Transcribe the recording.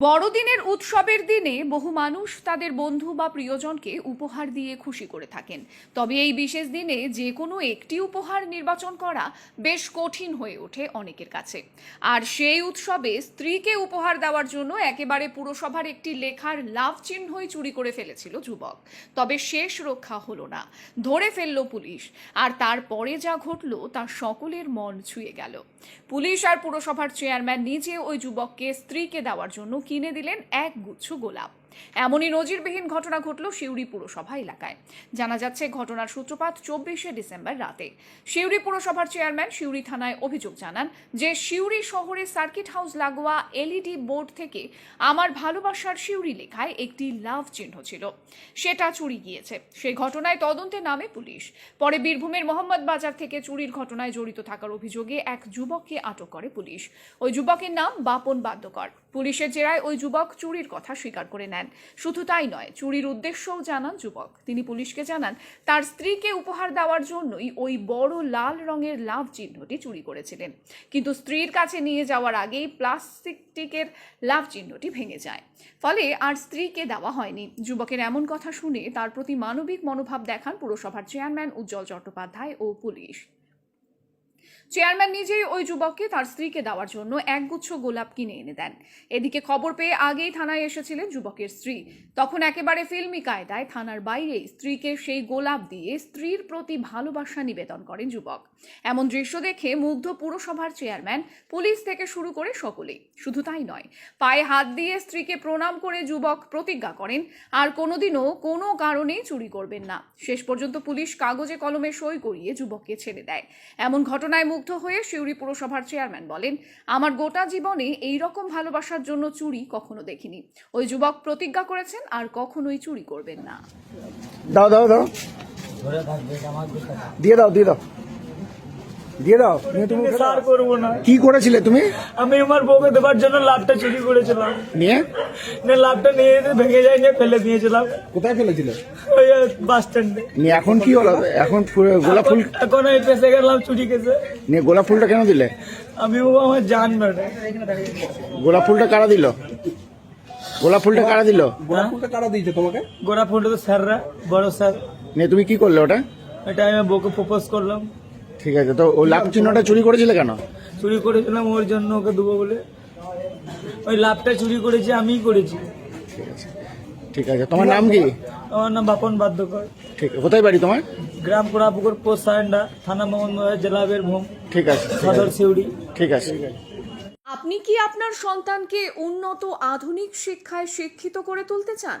বড়দিনের উৎসবের দিনে বহু মানুষ তাদের বন্ধু বা প্রিয়জনকে উপহার দিয়ে খুশি করে থাকেন। তবে এই বিশেষ দিনে যে কোনো একটি উপহার নির্বাচন করা বেশ কঠিন হয়ে ওঠে অনেকের কাছে। আর সেই উৎসবে স্ত্রীকে উপহার দেওয়ার জন্য একেবারে পুরসভার একটি লেখার লাভ চিহ্নই চুরি করে ফেলেছিল যুবক। তবে শেষ রক্ষা হলো না, ধরে ফেলল পুলিশ। আর তারপরে যা ঘটল তা সকলের মন ছুঁয়ে গেল। পুলিশ আর পুরসভার চেয়ারম্যান নিজে ওই যুবককে স্ত্রীকে দেওয়ার জন্য কিনে দিলেন এক গুচ্ছ গোলাপ। এমনই নজিরবিহীন ঘটনা ঘটল সিউড়ি পুরসভা এলাকায়। জানা যাচ্ছে, ঘটনার সূত্রপাত চব্বিশে ডিসেম্বর রাতে। সিউড়ি পুরসভার চেয়ারম্যান সিউড়ি থানায় অভিযোগ জানান যে সিউড়ি শহরে সার্কিট হাউস লাগোয়া এলইডি বোর্ড থেকে আমার ভালোবাসার সিউড়ি লেখায় একটি লাভ চিহ্ন ছিল। সেটা চুরি গিয়েছে। সেই ঘটনায় তদন্তে নামে পুলিশ। পরে বীরভূমের মোহাম্মদ বাজার থেকে চুরির ঘটনায় জড়িত থাকার অভিযোগে এক যুবককে আটক করে পুলিশ। ওই যুবকের নাম বাপন বাদ্যকর। পুলিশের জেরায় ওই যুবক চুরির কথা স্বীকার করে নেন শুধু তাই নয়, চুরির উদ্দেশ্যও জানান যুবক। তিনি পুলিশকে জানান, তার স্ত্রীকে উপহার দেওয়ার জন্যই ওই বড় লাল রঙের লাভ চিহ্নটি চুরি করেছিলেন। কিন্তু স্ত্রীর কাছে নিয়ে যাওয়ার আগেই প্লাস্টিকটিকের লাভ চিহ্নটি ভেঙে যায়। ফলে আর স্ত্রীকে দেওয়া হয়নি। যুবকের এমন কথা শুনে তার প্রতি মানবিক মনোভাব দেখান পুরসভার চেয়ারম্যান উজ্জ্বল চট্টোপাধ্যায় ও পুলিশ। চেয়ারম্যান নিজেই ওই যুবককে তার স্ত্রীকে দেওয়ার জন্য একগুচ্ছ গোলাপ কিনে এনে দেন। এদিকে খবর পেয়ে আগেই থানায় এসেছিলেন যুবকের স্ত্রী। তখন একেবারে ফিল্মি কায়দায় থানার বাইরে স্ত্রীকে সেই গোলাপ দিয়ে স্ত্রীর প্রতি ভালোবাসা নিবেদন করেন যুবক। এমন দৃশ্য দেখে মুগ্ধ পুরসভার চেয়ারম্যান, পুলিশ থেকে শুরু করে সকলেই। শুধু তাই নয়, পায়ে হাত দিয়ে স্ত্রীকে প্রণাম করে যুবক প্রতিজ্ঞা করেন, আর কোনোদিনও কোনো কারণেই চুরি করবেন না। শেষ পর্যন্ত পুলিশ কাগজে কলমে সই করিয়ে যুবককে ছেড়ে দেয়। এমন ঘটনায় মুগ্ধ হয়ে সিউড়ি পুরসভার চেয়ারম্যান বলেন, আমার গোটা জীবনে এই রকম ভালোবাসার জন্য চুরি কখনো দেখিনি। ওই যুবক প্রতিজ্ঞা করেছেন, আর কখনোই চুরি করবেন না। দাও দাও দাও। দিয়ে দাও দিয়ে দাও। দিয়ে দাও নিয়ে তুমি আমি সার করব না। কি করেছিলে তুমি? আমি আমার বউকে দেবার জন্য লাভটা চুরি করেছিলাম। নিয়ে? না লাভটা নিয়ে এসে ভেঙে যায় নিয়ে ফেলে দিয়েছিলাম। কোথায় ফেলেছিলে? ওই বাস স্ট্যান্ডে। নিয়ে এখন কি হলো? এখন গোলাপ ফুল এখন আমি ফেসে গেলাম চুরি কেসে নিয়ে গোলাপ ফুলটা কেন দিলে? আমি ও আমার জান ম্যাডাম গোলাপ ফুলটা কারা দিল? গোলাপ ফুলটা কারা দিল? গোলাপ ফুলটা তো স্যাররা বড় স্যার। নিয়ে তুমি কি করলে ওটা? এটা আমি বউকে প্রপোজ করলাম। ঠিক আছে তো ও লাভ চিহ্নটা চুরি করেছিলে কেন? চুরি করেছিলাম ওর জন্য ওকে দেবো বলে। ওই লাভটা চুরি করেছি আমিই করেছি। ঠিক আছে ঠিক আছে। তোমার নাম কি? আমার নাম বাপন বাদ্যকর ঠিক কোথায় বাড়ি তোমার? গ্রাম কোড়াপুকুর পোস্ট সারেন্ডা থানা মোহাম্মদ জেলা বীরভূম ঠিক আছে সদর সিউড়ি। ঠিক আছে। আপনি কি আপনার সন্তানকে উন্নত আধুনিক শিক্ষায় শিক্ষিত করে তুলতে চান?